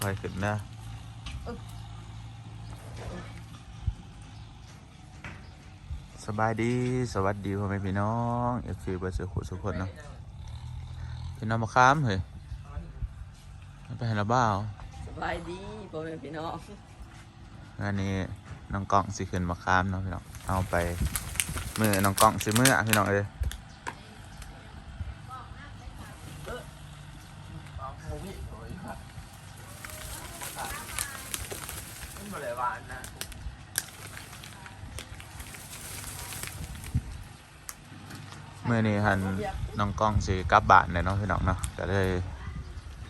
ค่อยขึ้นนะสบายดีสวัสดีพ่อแม่พี่น้องเอฟซีเบอร์สุขุสุขคนเนาะพี่น้องมาค้ามเฮ้ยไปเห็นแล้วบ้าสบายดีพ่อแม่พี่น้องงานนี้น้องกล้องสิขึ้นมาค้ามเนาะพี่น้องเอาไปมือน้องกล้องสิมืออะพี่น้องเอ้ย มันบ่ได้หวานนะ เมื่อนี้หันน้องกล้องสิกลับบ้านเลยเนาะพี่น้องเนาะก็เลย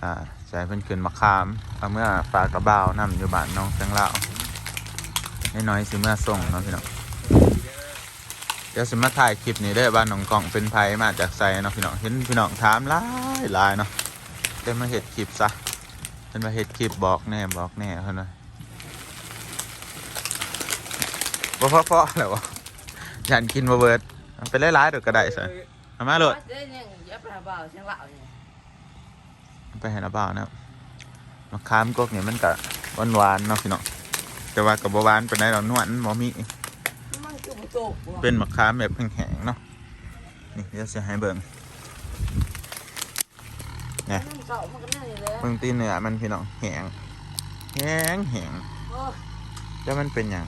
อ่าใช้เพิ่นขึ้นมาค้ามเอาเมื่อปลากระเบ้านํอยู่บ้านน้องแตงลาวน้อยๆสิเมื่อส่งเนาะพี่น้องเดี๋ยวสิมาถ่ายคลิปนี้เด้บ้านน้องกล่องเป็นไผมาจากไซเนาะพี่น้องเห็นพี่น้องถามหลายหลายเนาะเดี๋ยวมาเห็ดคลิปซะเป็นมาเห็ดคลิปบอกแน่บอกแน่เขาหน่อยบ่พอพอๆแล้ววะยันกินบ่เบิด เอาไปหลายๆเดี๋ยวก็ได้ซะเอามาโลดเด้ยังอย่าไปหาบ่าวเชียงเหล่าเนี่ยเอาไปให้ระบ่าวนะมะขามกกเนี่ยมันก็หวานๆเนาะพี่น้องแต่ว่าก็บ่หวานปานใดดอกนวลมันบ่มีมันคือบ่โตกบ่เป็นมะขามแบบแห้งๆเนาะนี่เดี๋ยวจะให้เบิ่งน้ำเก่ามันก็นั่นนี่แหละเบิ่งตีนเนื้อมันพี่น้องแห้งแห้งแห้งโอ้ยแล้วมันเป็นอย่าง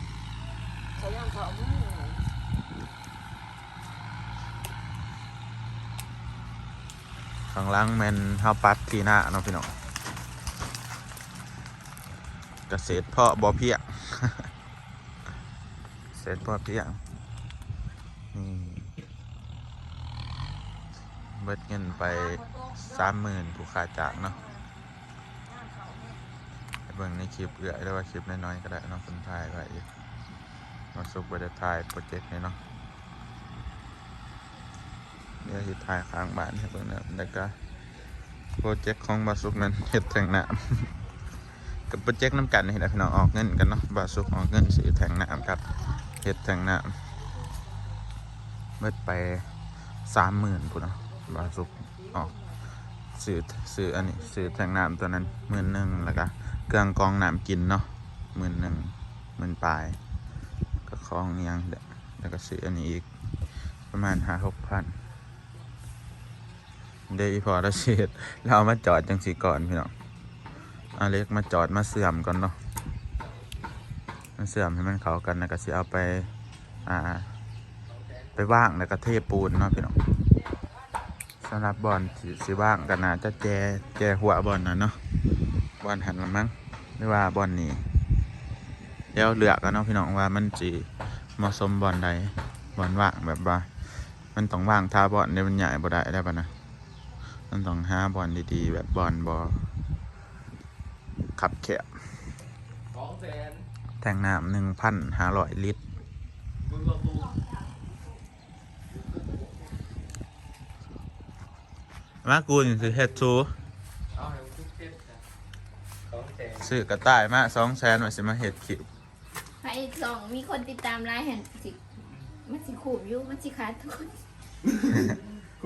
เข้างล่างแมนเฮาปัดทีหน้าเนาะพี่น้องเกษตรเพาะบ่อเพียงเกษตรเพาะเพียงนี่เบิดเงินไปสามหมื่นผู้ค่าจ้างเนาะไปเบิ่งในคลิปเอื้อยหรือว่าคลิปน้อยๆก็ได้เนาะคนถ่ายไว้อีกมาสุกไปได้ถ่ายโปรเจกต์นี้เนาะ เดี๋ยวสิถ่ายค้างบ้านให้เบิ่งนะแล้วก็โปรเจกต์ของบาสุกนั้นเฮ็ดแทงน้ำกับโปรเจกต์น้ำกันนี่แหละพี่น้องออกเงินกันเนาะบาสุกออกเงินซื้อแทงน้ำครับเฮ็ดแทงน้ำเบิดไปสามหมื่นพุ่นเนาะบาสุกออกซื้อซื้ออันนี้ซื้อแทงน้ำตัวนั้นหมื่นหนึ่งแล้วก็เครื่องกองน้ำกินเนาะหมื่นหนึ่งหมื่นปลายก็คลองยังแล้วก็ซื้ออันนี้อีกประมาณห้าหกพัน เดี๋ยวอีพอเราเสียดเราเอามาจอดจังสีก่อนพี่น้องอาเล็กมาจอดมาเสื่อมก่อนเนาะมาเสื่อมให้มันเข้ากันแล้วก็สิเอาไปอ่าไปว่างแล้วก็เทปูนเนาะพี่น้องสำหรับบอลสิสิว่างกันนะจะแจแจหัวบอลนะเนาะบอลหันละมั้งหรือว่าบอลนี้เดี๋ยวเลือกกันเนาะพี่น้องว่ามันจีเหมาะสมบอลใดบอลว่างแบบว่า มันต้องว่างท่าบอลเนี่ยมันใหญ่บ่ได้ได้ปะนะ มันต้องหาบอลดีๆ แบบบอลบอขับแคบสองแสนแทงน้ำหนึ่งพันห้าร้อยลิตรมึงก็ปูมากูนี่คือเฮ็ดซูเอาให้มึงทุกเจ็ดนะสองแสนซื้อกระต่ายมาสองแสนว่าสิมาเฮ็ดคิวไปสองมีคนติดตามไลน์เห็นสิมันสิขูบอยู่มันสิขาดทุน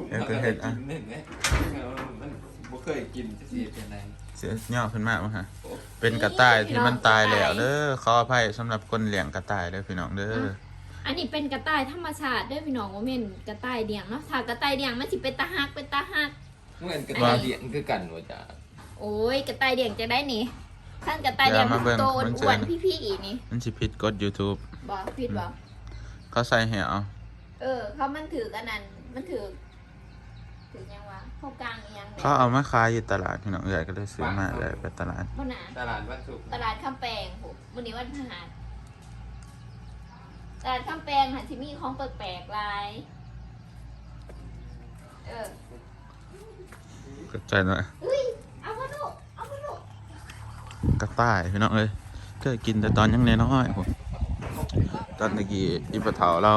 เดี๋ยวก็เฮ็ดอะกินเนี่ยเนี่ยเอามันบ่เคยกินจะสิเป็นไงเสียย่อขึ้นมากมั้งฮะเป็นกระต่ายที่มันตายแล้วเด้อขออภัยสำหรับคนเลี้ยงกระต่ายเด้อพี่น้องเด้ออันนี้เป็นกระต่ายธรรมชาติเด้วยพี่น้องว่าเม่นกระต่ายเดียงเนาะถ้ากระต่ายเดียงมันสิเป็นตาหักเป็นตาหักเหมือนกระต่ายเลี้ยงคือกันว่าจ้ะโอ้ยกระต่ายเดียงจะได้นี่ท่านกระต่ายเดียงมันโตอ้วนๆพี่ๆอีนี่มันสิผิดกฎ YouTube บอกผิดบอกเขาใส่แหวเออเขามันถือกันนั่นมันถือ ถือยังวะเข้ากลางอีหยังเนี่ยเขาเอามาขายอยู่ตลาดพี่น้องใหญ่ก็เลยซื้อมาใหญ่ไปตลาดบ่น่ะตลาดวัดสุกตลาดคำแปลงโหวันนี้วันพฤหัสตลาดคำแปลงหันที่มีของแปลกๆหลายเออกระใจหน่อยเฮ้ยเอามาดูเอามาดูกระต่ายพี่น้องเอ้ยเคยกินแต่ตอนยังน้อยๆผมตอนตะกี้อีปะเถาเรา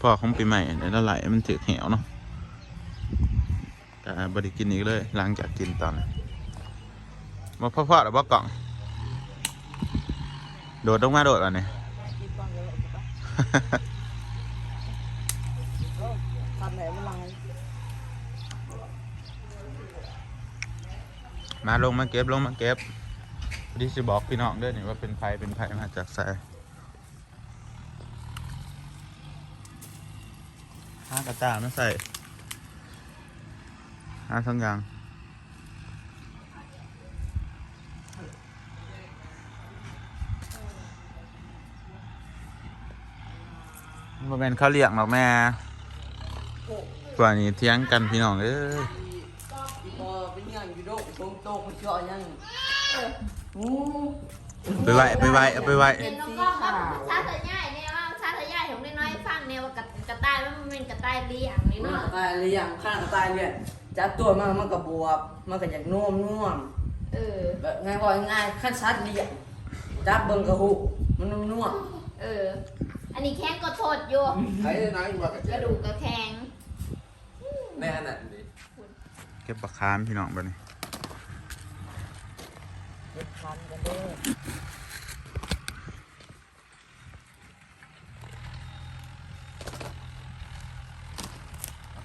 พ่อของปีใหม่ในละไหลมันถือเหวเนาะแต่ บริกินอีกเลย หลังจากกินตอน มาพ่อๆหรือว่ากล่อง โดดลงมาโดดอะเนี่ยทำไหนมันลายมาลงมาเก็บลงมาเก็บดิสิบอกพี่น้องเด้อนี่ว่าเป็นไผเป็นไผมาจากไสหากระตามาใส่ หาทั้งอย่างบ่แม่นเขาเรียกหรอกแม่กว่านี้เที่ยงกันพี่น้องเอ้ยพอเป็นยังอยู่โดกโตโตเขาเจาะยังโอ้ไปไหวไปไหวเอาไปไหวเห็นน้องกล้องว่าชาติใหญ่เนี่ยว่าชาติใหญ่ของน้อยๆฟังเนี่ยว่ากระกระต่ายมันเป็นกระต่ายเลี้ยงนี่มันเนาะตายเลยยังข้างตายเลย จับตัวมันมันก็บวบมันก็อยากน่วมน่วมเออ แบบง่ายว่าง่ายขั้นชัดเรียงจับเบิ่งกระหุมันนุ่มน่วมเออ อันนี้แข้งก็โทษอยู่ไอ้นายว่ากระกเจี๊ยระดูกกระแข็งแน่ขนาดนี้เก็บปลาคามพี่น้องไปนี่เด็ดพันกันเด้อ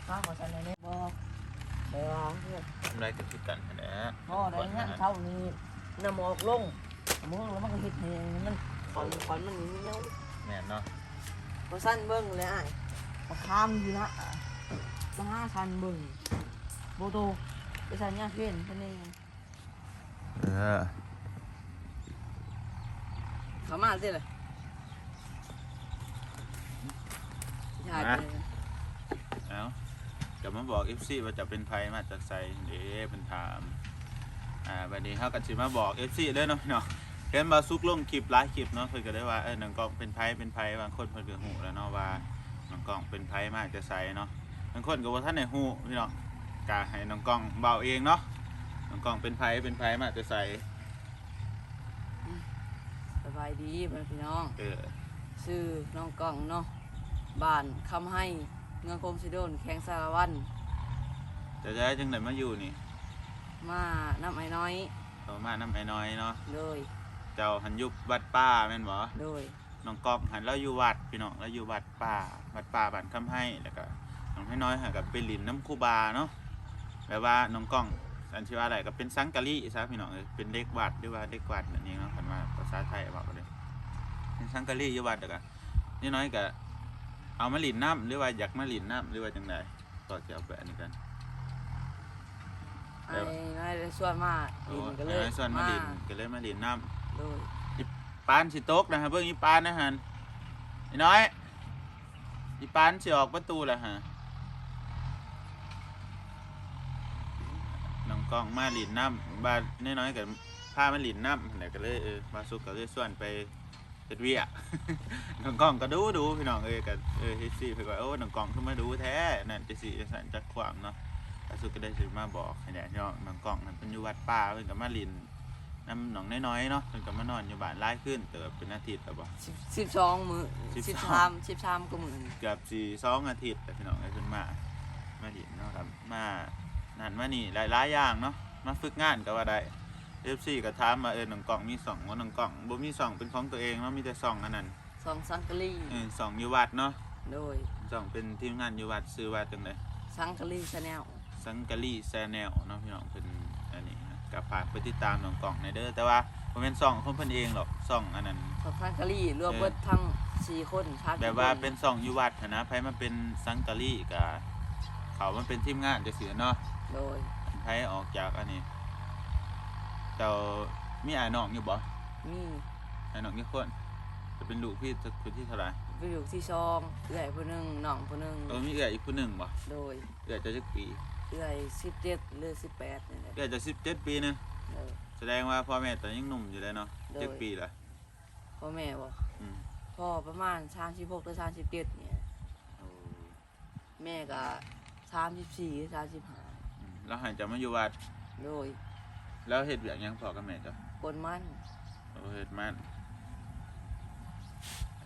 ข้าวของฉันในนี้บอก ไปว่าเพื่อนทำไรก็คือกันแหละพ่อได้งั้นเท่านี้น้ำหมอกลงน้ำหมอกแล้วมันก็เห็ดให้มันขอนขอนมันเหนียวแม่นเนาะพอสั้นเบิ้งเลยอะมาข้ามอยู่นะมาห้าชันเบิ้งโบโตไปชันยากเว้นท่านเองเออเขามาสิเลยยากเลยเอา กลับมาบอก FC ว่าจะเป็นไผมาจากไสเด้เป็นถามอ่าบัดนี้เฮาก็สิมาบอก FC เด้อเนาะพี่น้องเห็นบ่าซุกลงคลิปหลายคลิปเนาะเพิ่นก็ได้ว่าเออน้องกล้องเป็นไผเป็นไผบางคนเพิ่นก็ฮู้แล้วเนาะว่าน้องกล้องเป็นไผมาจากไสเนาะบางคนก็บ่ทันได้ฮู้พี่น้องก็ให้น้องกล้องเบาเองเนาะน้องกล้องเป็นไผเป็นไผมาจากไสสบายดีเพื่อนพี่น้องเออชื่อน้องกล้องเนาะบ้านคำให้ เงือคมสิโดนแข้งสารวันจะได้จังได๋มาอยู่นี่มาน้ำไอ้น้อยเขามาน้ำไอ้น้อยเนาะเลยเจ้าหันยุบวัดป้าแม่นบ่เลยน้องกอกหันเราอยู่วัดพี่น้องเราอยู่วัดป่าวัดป่าบ้านคำให้แล้วก็น้องให้น้อยหันกับไปลินน้ำคูบาเนาะแปลว่าน้องกล้องอันที่ว่าอะไรก็เป็นสังกะลีซะพี่น้องเอ้ยเป็นเด็กวัดหรือว่าเด็กวัดนั่นเองเนาะคันว่าภาษาไทยบอกเลยเป็นสังกะลีอยู่วัดแล้วก็นี่น้อยก็ เอามาลินน้ำหรือว่าอยากมาลินน้ำหรือว่าจังไดก็จะเอาไปอันนี้กัน ไอ้น้อยได้ส่วนมาโอ้ดินยก็เลยให้ส่วนมาลินก็เลยมาลินน้ำเลยปานสิตกนะฮะเบิ่งอีปานนะฮะไอ้น้อยอีปานสิออกประตูแล้วฮะน้องกล้องมาหลินน้ำบ้านน้อยๆกับพามาหลินน้ำแล้วก็เลยเออมาสุกก็เลยส่วนไป เฮ็ดเวียน้องกล้องก็ดูดูพี่น้องเอ้ยก็เออเฮ็ดสิเพิ่นก็ว่าโอ้น้องกล้องขึ้นมาดูแท้นั่นจะสิสันจักขวางเนาะมาสุกก็ได้สิมาบอกให้แน่พี่น้องน้องกล้องนั่นเพิ่นอยู่วัดป่าเพิ่นก็มาหลินน้ำหนองน้อยๆเนาะเพิ่นก็มานอนอยู่บ้านหลายขึ้นเติบเป็นอาทิตย์แล้วบ่ สิบสิบสองมือสิสิบบสองสามสิบสามก็มือเกือบสี่สองอาทิตย์แต่พี่น้องไอ้เพิ่นมา มาดินเนาะครับ มานั่นมานี่หลายๆอย่างเนาะ มาฝึกงานก็ว่าได้ FC ก็ถามมาเออหนังกล่องมีสองว่าหนังกล่องบ่มีสองเป็นของตัวเองเนาะมีแต่สองอันนั้นสองสังกะลีเออสองอยู่วัดเนาะโดยสองเป็นทีมงานอยู่วัดซื้อวัดจังได๋สังกะลีชาแนลสังกะลีแซแนลเนาะพี่น้องเพิ่นอันนี้นะก็ฝากไปติดตามหนังกล่องในอยเด้อแต่ว่าบ่แม่นสองของเพิ่นเองหรอกสองอันนั้นสองสังกะลีรวมเบิดทั้งสี่คนชาติแบบว่าเป็นสองอยู่วัดหั้นนะไผมาเป็นสังกะลีกับเขามันเป็นทีมงานจะเสียเนาะโดยไผออกจากอันนี้ เจ้ามีอ้ายน้องอยู่บ่มีอ้ายน้องกี่คนจะเป็นลูกพี่จะคนที่เท่าไหร่ไปอยู่ที่ช่องเอื้อยผู้หนึ่งน้องผู้หนึ่งเออมีเอื้อยอีกผู้หนึงบ่โดยเอื้อยจะจักปีเอื้อยสิบเจ็ดหรือสิบแปดนี่แหละเอื้อยจะ17ปีหนึงโดยแสดงว่าพ่อแม่ตอนยังหนุ่มอยู่เลยเนาะโดยจักปีละพ่อแม่บอกอืมพ่อประมาณสามสิบหกหรือสามสิบเจ็ดเนี่ยโอ้แม่ก็สามสิบสี่หรือสามสิบห้าอืมแล้วหันจะมาอยู่วัดโดย แล้วเฮ็ดเวียกหยังพ่อกับแม่จ้ะปนมันโอ้เฮ็ดมัน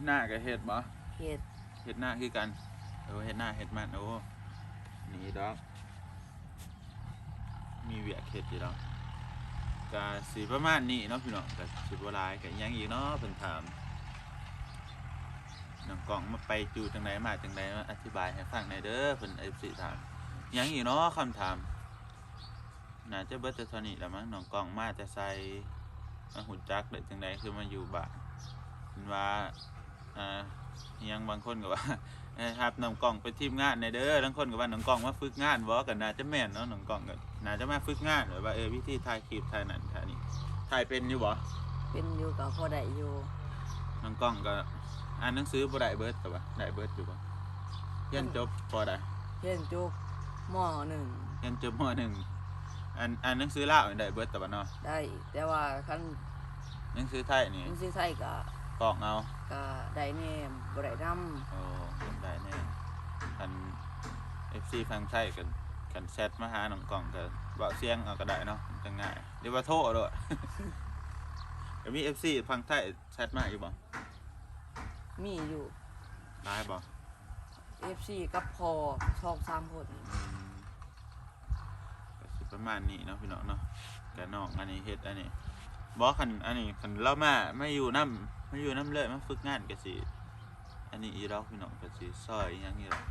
หน้าก็เฮ็ดบ่เขตเฮ็ดหน้าคือกันเออเฮ็ดหน้าเฮ็ดมันโอ้นี่ดอกมีเวียกเฮ็ดอยู่ดอกก็สิประมาณนี้เนาะพี่น้องก็สิบ่หลายก็อิหยังอีกเนาะเพิ่นถามน้องกล้องมาไปจูจังไดมาจังไดมาอธิบายให้ฟังหน่อยเด้อเพิ่น FC ถามอิหยังอีกเนาะคำถาม น่าจะเบิดแต่เท่านี้แหละมั้งน้องกล้องมาแต่ใส่มาหุ่นจักได้จังใดคือมาอยู่บ้านเห็นว่าอ่าอิหยังบางคนก็ว่าเอ้ยครับน้องกล้องไปทีมงานในเด้อบางคนก็ว่าน้องกล้องมาฝึกงานบ่ก็น่าจะแม่นเนาะน้องกล้องก็น่าจะมาฝึกงานแบบว่าเออวิธีถ่ายคลิปถ่ายนั่นถ่ายนี่ถ่ายเป็นอยู่บ่เป็นอยู่กับพอได้อยู่น้องกล้องก็อ่านหนังสือบ่ได้เบิดแต่ว่าได้เบิดอยู่บ่เรียนจบพอได้เรียนจบมหนึ่งเรียนจบมหนึ่ง อ่านอ่านหนังสือลาวนี่ได้เบิดแต่ว่าเนาะได้ แต่ว่าคันหนังสือไทยนี่มันสิใส่ก็กรอกเอาก็ได้แน่บ่ได้นำโอ้ได้แน่คัน FC ฟังไทยกันกันแชทมาหาน้องกล้องก็เว้าเสียงเอาก็ได้เนาะจังง่ายเรียกว่าโทรโดดก็มี FC ฟังไทยแชทมาอยู่บ่มีอยู่ได้บ่ FC กับพอชองสามคนอืมก็สิ ประมาณนี้เนาะพี่น้องเนาะกับน้องอันนี้เฮ็ดอันนี้บ่คันอันนี้คันเรามาไม่อยู่นํไม่อยู่นํเลยมาฝึกงานก็สิอันนี้อีดอกพี่น้องก็สิซอยอหยังนี่ล่ะ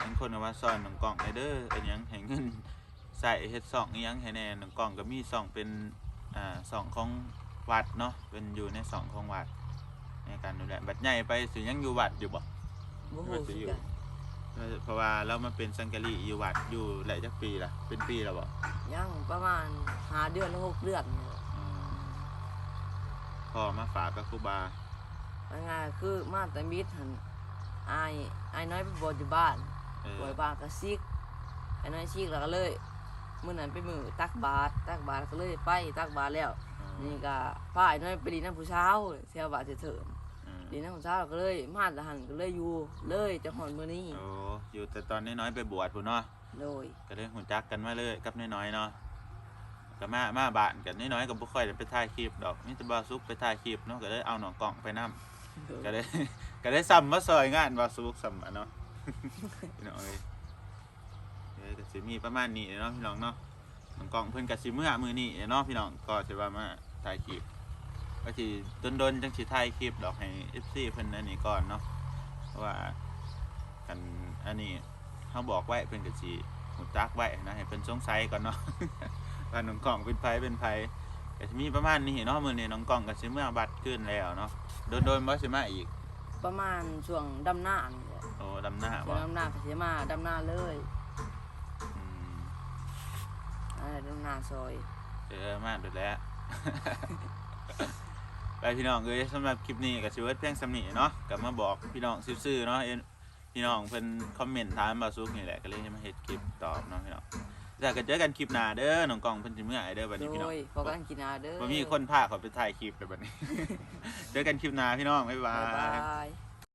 บางคนก็ว่าซอยน้องกล้องให้เด้ออันหยังให้เงินใส่เฮ็ดซ่องอีหยังให้แน่น้องกล้องก็มีซ่องเป็นอ่าซ่องของวัดเนาะเป็นอยู่ในซ่องของวัดในการดูแลบัดใหญ่ไปสิยังอยู่วัดอยู่บ่บ่ฮู้คือกัน เพราะว่าเรามาเป็นสังกะรีอยู่วัดอยู่หลายจักปีละเป็นปีแล้วบ่ยังประมาณห้าเดือนหรือหกเดือนอืมพอมาฝากกับครูบาง่ายๆคือมาแต่มิดหันอายอายน้อยไปบวชอยู่บ้านเออบวชบ้านก็ซิกอายน้อยซิกแล้วก็เลยมื้อนั้นไปมือตักบาตรตักบาตรก็เลยไปตักบาตรแล้ว นี่ก็พาอายน้อยไปดีน้ำผู้เช้าเสียบาตรเถิ มอืมดีน้ำผู้เช้าก็เลย มาตะหันก็เลยอยู่เลยจะหอนมื้อนี้โอ้อยู่แต่ตอนน้อยๆไปบวชพุ่นเนาะโดยก็เลยหุ่นจักกันมาเลยกับน้อยๆเนาะก็มามาบ้านกันน้อยๆก็บ่ค่อยได้ไปถ่ายคลิปดอกมีแต่บ่าวซุกไปถ่ายคลิปเนาะก็เลยเอาหนองกล่องไปนํก็เลยก็เลยซ้ำมาซอยงานบ่าวซุกซ้ำอะเนาะพี่น้องเอ้ยเอ้ยก็สิมีประมาณนี้เนาะพี่น้องเนาะหนองกล่องเพิ่นก็สิมื้อมื้อนี้เนาะพี่น้องก็สิว่ามาถ่ายคลิป ก็สิดนๆจังสิถ่ายคลิปดอกให้ FC เพิ่นอันนี้ก่อนเนาะเพราะว่ากันอันนี้เฮาบอกไว้เพิ่นก็สิหูจักไว้นะให้เป็นสงสัยก่อนเนาะว่าน้องกล่องเป็นไผเป็นไผก็จะมีประมาณนี้เนาะมื้อนี้น้องกล่องก็สิเมื่อบัตรขึ้นแล้วเนาะโดนโดนๆบ่สิมาอีก ประมาณช่วงดำหน้านี่แหละโอ้ดำหน้าช่วบ่งดำหน้าก็สิมาดำหน้าเลยอืมอันนั้นดำหน้าซอย เออมาเดูแล้ว ไปพี่น้องเอ้ยสำหรับคลิปนี้ก็สิเวิร์ดเพียงสำนีเนาะก็มาบอกพี่น้องซื่อๆเนาะเอ็นพี่น้องเพิ่นคอมเมนต์ถามมาซุกนี่แหละก็เลยมาเฮ็ดคลิปตอบเนาะพี่น้องแต่ก็เจอกันคลิปหน้าเด้อน้องกล่องเพิ่นสิเมื่อไหร่เด้อบัดโดนี้พี่น้องยพอกันกินอาเด้อว่ามีคนพาเขาไปถ่ายคลิปเลยแบบนี้ เจอกันคลิปหน้าพี่น้องบ๊ายบาบ๊ายย บาย